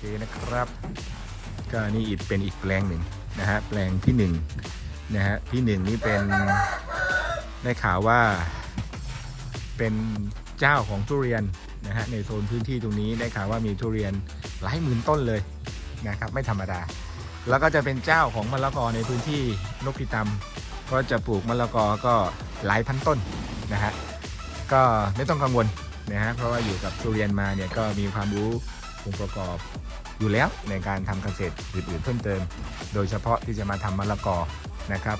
เคนะครับ ก็นี่อีกเป็นอีกแปลงหนึ่งนะฮะแปลงที่หนึ่งนะฮะที่หนึ่งนี่เป็นได้ข่าวว่าเป็นเจ้าของทุเรียนนะฮะในโซนพื้นที่ตรงนี้ได้ข่าวว่ามีทุเรียนหลายหมื่นต้นเลยนะครับไม่ธรรมดา แล้วก็จะเป็นเจ้าของมะละกอในพื้นที่นกพิตำก็จะปลูกมะละกอก็หลายพันต้นนะฮะก็ไม่ต้องกังวลนะฮะเพราะว่าอยู่กับทุเรียนมาเนี่ยก็มีความรู้องค์ประกอบ อยู่แล้วในการทำเกษตรอื่นๆเพิ่มเติม โดยเฉพาะที่จะมาทำมะละกอนะครับ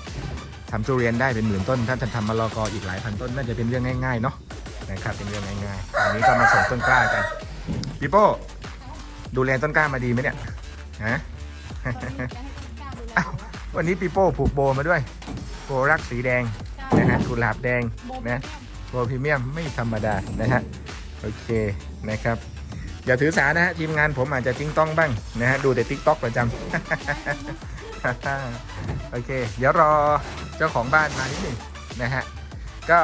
ทำทุเรียนได้เป็นหมื่นต้น ถ้าจะทำมะละกออีกหลายพันต้นน่าจะเป็นเรื่องง่ายๆเนาะนะครับเป็นเรื่องง่ายๆตอนนี้ก็มาส่งต้นกล้ากันพี่โป้ดูแลต้นกล้ามาดีไหมเนี่ยฮะอ้าววันนี้ปีโป้ผูกโบมาด้วยโบรักสีแดงนะฮะกุหลาบแดงนะโบพรีเมียมไม่ธรรมดานะฮะโอเคนะครับ อย่าถือสานะฮะทีมงานผมอาจจะติ้งต้องบ้างนะฮะดูแต่ติ๊กต็อกประจำโอเค เดี๋ยวรอเจ้าของบ้านมานิดหนึ่งนะฮะก็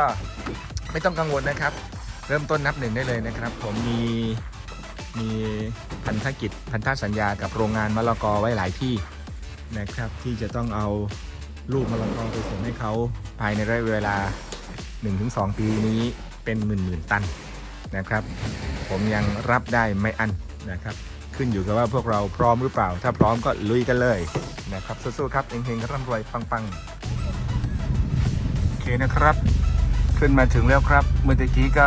ไม่ต้องกังวลนะครับ เริ่มต้นนับหนึ่งได้เลยนะครับ ผมมีมีพันธกิจพันธสัญญากับโรงงานมะละกอไว้หลายที่นะครับ ที่จะต้องเอาลูกมะละกอไปส่งให้เขาภายในระยะเวลา 1-2 ปีนี้เป็นหมื่นๆตัน นะครับ ผมยังรับได้ไม่อันนะครับ ขึ้นอยู่กับว่าพวกเราพร้อมหรือเปล่า ถ้าพร้อมก็ลุยกันเลยนะครับสู้ๆครับเฮงๆร่ำรวยปังๆโอเคนะครับ ขึ้นมาถึงแล้วครับ เมื่อกี้ก็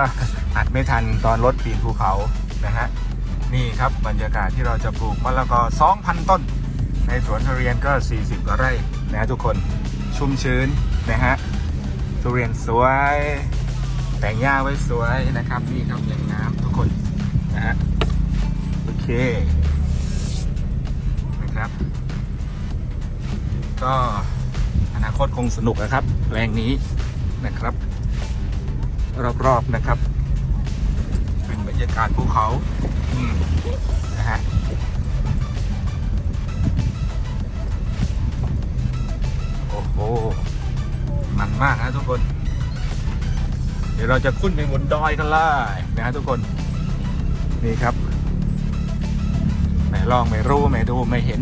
อัดไม่ทันตอนรถปีนภูเขานะฮะนี่ครับบรรยากาศที่เราจะปลูกมะละกอ 2,000 ต้น ในสวนทุเรียนก็ 40กว่าไร่นะทุกคนชุ่มชื้นนะฮะทุเรียนสวย แต่งหญ้าไว้สวยนะครับนี่ครับแหล่งน้ำทุกคนนะฮะโอเคนะครับ ก็อนาคตคงสนุกนะครับแปลงนี้นะครับ รอบๆนะครับ เป็นบรรยากาศภูเขาอืมนะฮะโอ้โหมันมากนะทุกคน ดี๋ยวเราจะขึ้นไปบนดอยกันเลยนะฮะทุกคน นี่ครับไม่ลองไม่รู้ไม่ดูไม่เห็น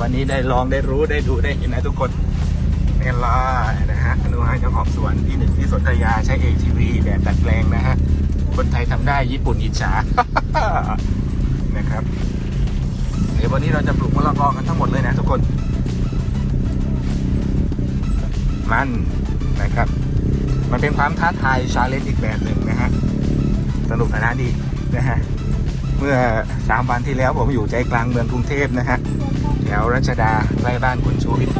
วันนี้ได้ลองได้รู้ได้ดูได้เห็นนะทุกคนนี่เลยนะฮะอนุให้เจ้าของสวนที่หนึ่งที่สนธยาใช้ ATV แบบดัดแปลงนะฮะ คนไทยทำได้ญี่ปุ่นอิจฉา นะครับ เดี๋ยววันนี้เราจะปลูกมะละกอกันทั้งหมดเลยนะทุกคน มันนะครับ มันเป็นความท้าทายชาเลนจ์อีกแบบหนึ่งนะฮะสนุกสนานดีนะฮะเมื่อสามวันที่แล้วผมอยู่ใจกลางเมืองกรุงเทพนะฮะแถวรัชดาใกล้บ้านคุณชูวิทย์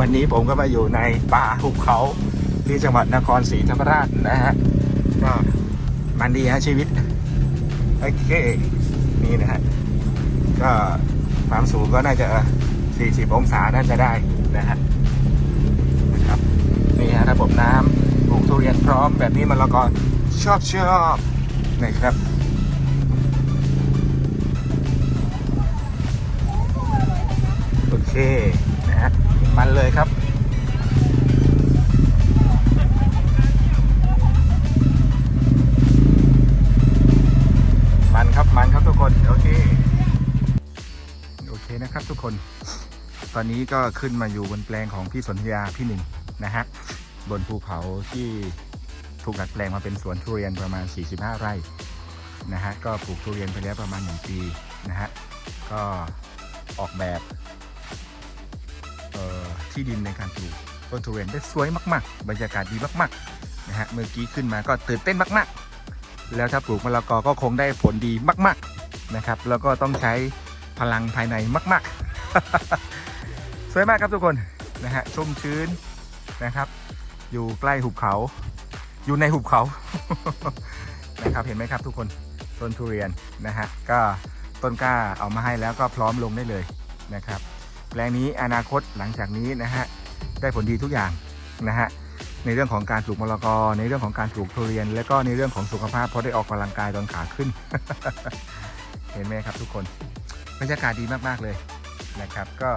วันนี้ผมก็มาอยู่ในป่าหุบเขาที่จังหวัดนครศรีธรรมราชนะฮะก็มันดีฮะชีวิตโอเคนี่นะฮะก็ความสูงก็น่าจะ40องศาน่าจะได้นะฮะ นะระบบน้ำปลูกทุเรียนพร้อมแบบนี้มะละกอชอบชอบนะครับโอเคนะฮะมันเลยครับมันครับมันครับทุกคนโอเคโอเคนะครับทุกคน ตอนนี้ก็ขึ้นมาอยู่บนแปลงของพี่สนธยาพี่หนึ่งนะฮะ บนภูเขาที่ถูกดัดแปลงมาเป็นสวนทุเรียนประมาณ 45 ไร่นะฮะก็ปลูกทุเรียนไปแล้วประมาณ 1 ปีนะฮะก็ออกแบบที่ดินในการปลูกต้นทุเรียนได้สวยมาก ๆ บรรยากาศดีมากๆนะฮะเมื่อกี้ขึ้นมาก็ตื่นเต้นมาก ๆ แล้วถ้าปลูกมะละกอก็คงได้ผลดีมาก ๆนะครับ แล้วก็ต้องใช้พลังภายในมาก ๆ สวยมากครับทุกคนนะฮะชุ่มชื้นนะครับ อยู่ใกล้หุบเขา อยู่ในหุบเขา นะครับ เห็นไหมครับทุกคน ต้นทุเรียนนะฮะ ก็ต้นกล้าเอามาให้แล้วก็พร้อมลงได้เลยนะครับ แปลงนี้อนาคตหลังจากนี้นะฮะ ได้ผลดีทุกอย่างนะฮะ ในเรื่องของการปลูกมะละกอ ในเรื่องของการปลูกทุเรียน และก็ในเรื่องของสุขภาพเพราะได้ออกกำลังกายตอนขาขึ้น เห็นไหมครับทุกคน บรรยากาศดีมากๆเลยนะครับ ก็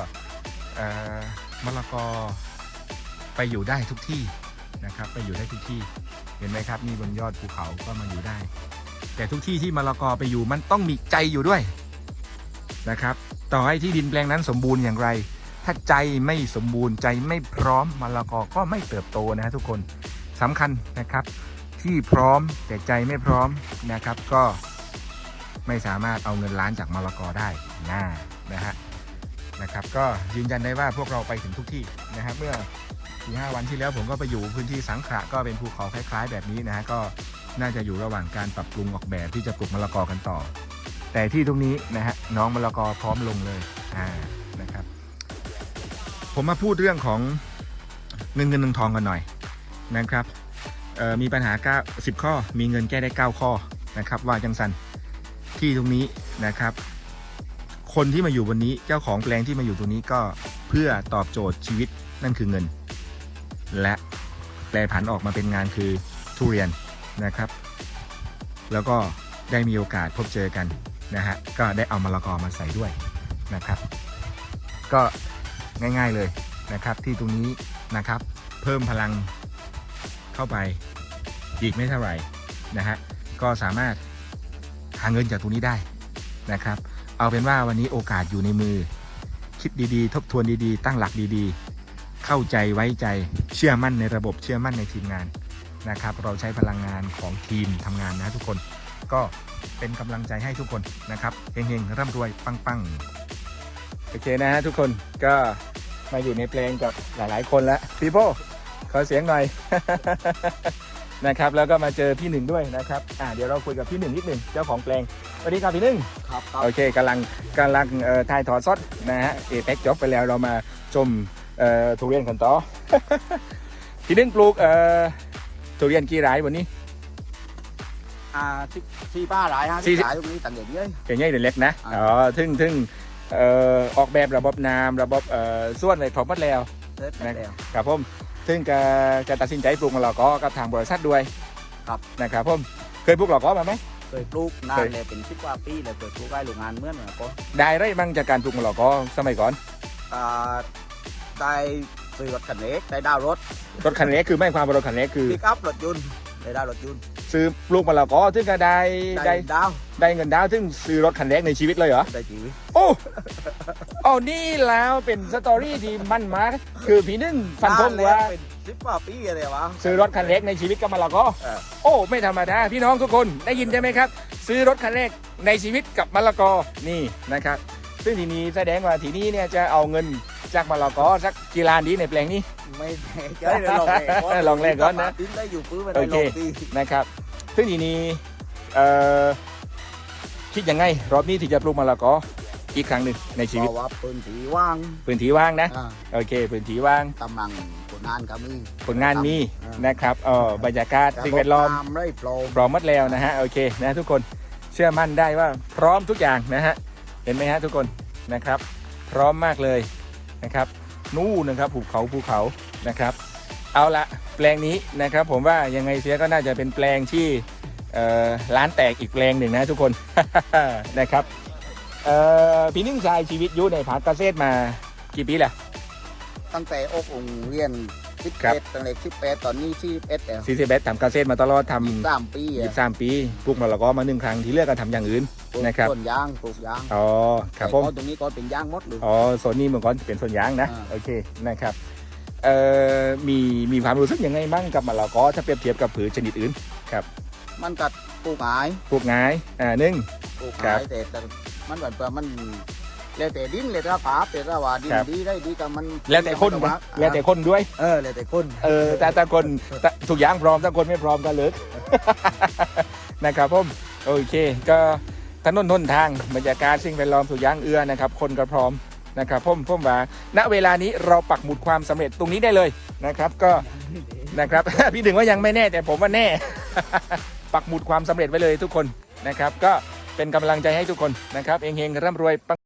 มะละกอไปอยู่ได้ทุกที่ นะครับ ไปอยู่ได้ทุกที่ เห็นไหมครับนี่บนยอดภูเขาก็มาอยู่ได้ แต่ทุกที่ที่มะละกอไปอยู่มันต้องมีใจอยู่ด้วยนะครับ ต่อให้ที่ดินแปลงนั้นสมบูรณ์อย่างไร ถ้าใจไม่สมบูรณ์ใจไม่พร้อมมะละกอก็ไม่เติบโตนะฮะทุกคนสำคัญนะครับ ที่พร้อมแต่ใจไม่พร้อมนะครับ ก็ไม่สามารถเอาเงินล้านจากมะละกอได้นะนะฮะนะครับ ก็ยืนยันได้ว่าพวกเราไปถึงทุกที่นะฮะเมื่อ สี่ห้าวันที่แล้วผมก็ไปอยู่พื้นที่สังขละก็เป็นภูเขาคล้ายๆ แบบนี้นะฮะก็น่าจะอยู่ระหว่างการปรับปรุงออกแบบที่จะปลูกมะละกอกันต่อ แต่ที่ตรงนี้นะฮะน้องมะละกอพร้อมลงเลยอ่านะครับ ผมมาพูดเรื่องของเงินเงินหนึ่งทองกันหน่อยนะครับมีปัญหาเก้าสิบข้อ มีเงินแก้ได้ 9 ข้อนะครับ ว่าจังสันที่ตรงนี้นะครับ คนที่มาอยู่วันนี้เจ้าของแปลงที่มาอยู่ตรงนี้ก็เพื่อตอบโจทย์ชีวิตนั่นคือเงิน และแปลผันออกมาเป็นงานคือทุเรียนนะครับ แล้วก็ได้มีโอกาสพบเจอกันนะฮะก็ได้เอามะละกอมาใส่ด้วยนะครับ ก็ง่ายๆเลยนะครับ ที่ตรงนี้นะครับ เพิ่มพลังเข้าไปอีกไม่เท่าไหร่นะฮะก็สามารถหาเงินจากตรงนี้ได้นะครับ เอาเป็นว่าวันนี้โอกาสอยู่ในมือ คิดดีๆ ทบทวนดีๆ ตั้งหลักดีๆ เข้าใจไว้ใจเชื่อมั่นในระบบเชื่อมั่นในทีมงานนะครับ เราใช้พลังงานของทีมทำงานนะทุกคนก็เป็นกำลังใจให้ทุกคนนะครับเฮงๆร่ำรวยปังๆโอเคนะฮะทุกคนก็มาอยู่ในเพลงกับหลายๆ คนแล้วพี่โบขอเสียงหน่อยนะครับแล้วก็มาเจอพี่หนึ่งด้วยนะครับอ่าเดี๋ยวเราคุยกับพี่หนึ่งนิดหนึ่งเจ้าของเพลงสวัสดีครับพี่หนึ่งครับครับโอเคกำลังกำลังเอ่อถ่ายทอดสดนะฮะเอเพ็กจบไปแล้วเรามาชมเอ่อ ทุเรียนกันต่อพี่หนึ่งปลูกเอ่อทุเรียนกี่ไร่วันนี้อ่าที่ที่ป้าหลายฮะสี่ที่หลายตรงนี้ต่างเด็กเยอะเก่งใหญ่เด็กเล็กนะอ่าอ๋อทึ่งทึ่งเอ่อออกแบบระบบน้ำระบบเอ่อส่วนอะไรครบหมดแล้วเสร็จนะแล้วครับผมซึ่งจะจะตัดสินใจปลูกมะละกอกับทางบริษัทด้วยครับนะครับผมเคยปลูกมะละกอมาไหมเคยปลูกนาเคนยเลยเป็นสิบกว่าปีเลยเคยปลูกไว้โรงงานเหมื่อนเหมือนกันได้ไรบ้างจากการปลูกมะละกอสมัยก่อน อ่าได้ซื้อรถคันเล็กได้ดาวน์รถรถคันเล็กคือไม่ความว่ารถคันเล็กคือปิกอัพรถยนต์ได้ดาวน์รถยนต์ซื้อปลูกมะละกอซึ่งก็ได้ได้ได้ดาวน์ได้เงินดาวน์ซึ่งซื้อรถคันเล็กในชีวิตเลยเหรอได้ชีวิตโอ้โอ้นี่แล้วเป็นสตอรี่ที่มันมากคือพี่นึ่งฟันธงแล้วว่า เป็นสิบกว่าปีอะไรวะ ซื้อรถคันเล็กในชีวิตกับมะละกอเออ โอ้ ไม่ธรรมดา พี่น้องทุกคนได้ยินใช่ไหมครับ ซื้อรถคันแรกในชีวิตกับมะละกอนี่นะครับ ซึ่งทีนี้แสดงว่าทีนี้เนี่ยจะเอาเงิน จากมะละกอสักกี่ลานดีในแปลงนี้ ไม่แน่ลองแรกก่อนลองแรกก่อนนะดิ้นได้อยู่ปื้นไปโอได้เคลงตีนะครับ ซึ่งทีนี้เอ่อคิดยังไง รอบนี้ที่จะปลูกมะละกออีกครั้งหนึ่งในชีวิตเพราะว่าปืนสีว่างพื้นที่ว่างนะ โอเคพื้นที่ว่างกำลังผลงานก็มีผลงานมีนะครับเออบรรยากาศสิ่งแวดล้อมพร้อมหมดแล้วนะฮะโอเคนะทุกคนเชื่อมั่นได้ว่าพร้อมทุกอย่างนะฮะเห็นไหมฮะทุกคนนะครับ พร้อมมากเลย นะครับ นู่นนะครับภูเขาภูเขานะครับ เอาละแปลงนี้นะครับ ผมว่ายังไงเสียก็น่าจะเป็นแปลงที่ร้านแตกอีกแปลงหนึ่งนะทุกคนนะครับพี่นิ่งชายชีวิตอยู่ในผาคเกษตรมากี่ปีแล้วตั้งแต่อกองเรียน สิบครับเอ็ดตั้งแต่สิบแปดตอนนี้ที่เอ็ดแล้วสี่สิบเอ็ดทำเกษตรมาตลอดทำสามปียี่อะสิบสามปีปลูกมะละกอมาหนึ่งครั้งที่เหลือกก็ทำอย่างอื่น ปลูกนะครับ ต้นยางปลูกยางอ๋อครับผม แต่ก่อนตรงนี้ก็เป็นยางหมดเลย อ๋อโซนนี้เมื่อก่อนจะเป็นส่วนยางนะ อ่า โอเคนะครับเอ่อมีมีความรู้สึกยังไงบ้างกับมะละกอถ้าเปรียบเทียบกับผืชนิดอื่นมันกัดปลูกหายปลูกง่ายอ่าหนึ่ง ปลูกครัหาบ ยแต่แต่มันแบบว่ามัน แล้วแต่ดินแล้วแต่ผาแต่ละว่าดินครับ ดีได้ดีกับมันแล้วแต่คนมันะก็แล้วแต่คนด้วย เออแล้วแต่คนเออแต่แต่คนแต่ทุกอย่างพร้อมถ้าคนไม่พร้อมก็เลิก นะครับผมโอเค ก็ถนนทนทางบรรยากาศสิ่งแวดล้อมทุกอย่างเอื้อนะครับ คนก็พร้อมนะครับผมผมว่าณเวลานี้เราปักหมุดความสำเร็จตรงนี้ได้เลยนะครับ ก็นะครับ พี่ถึงว่ายังไม่แน่แต่ผมว่าแน่ ปักหมุดความสำเร็จไว้เลยทุกคนนะครับ ก็เป็นกำลังใจให้ทุกคนนะครับเฮงๆร่ำรวยปัง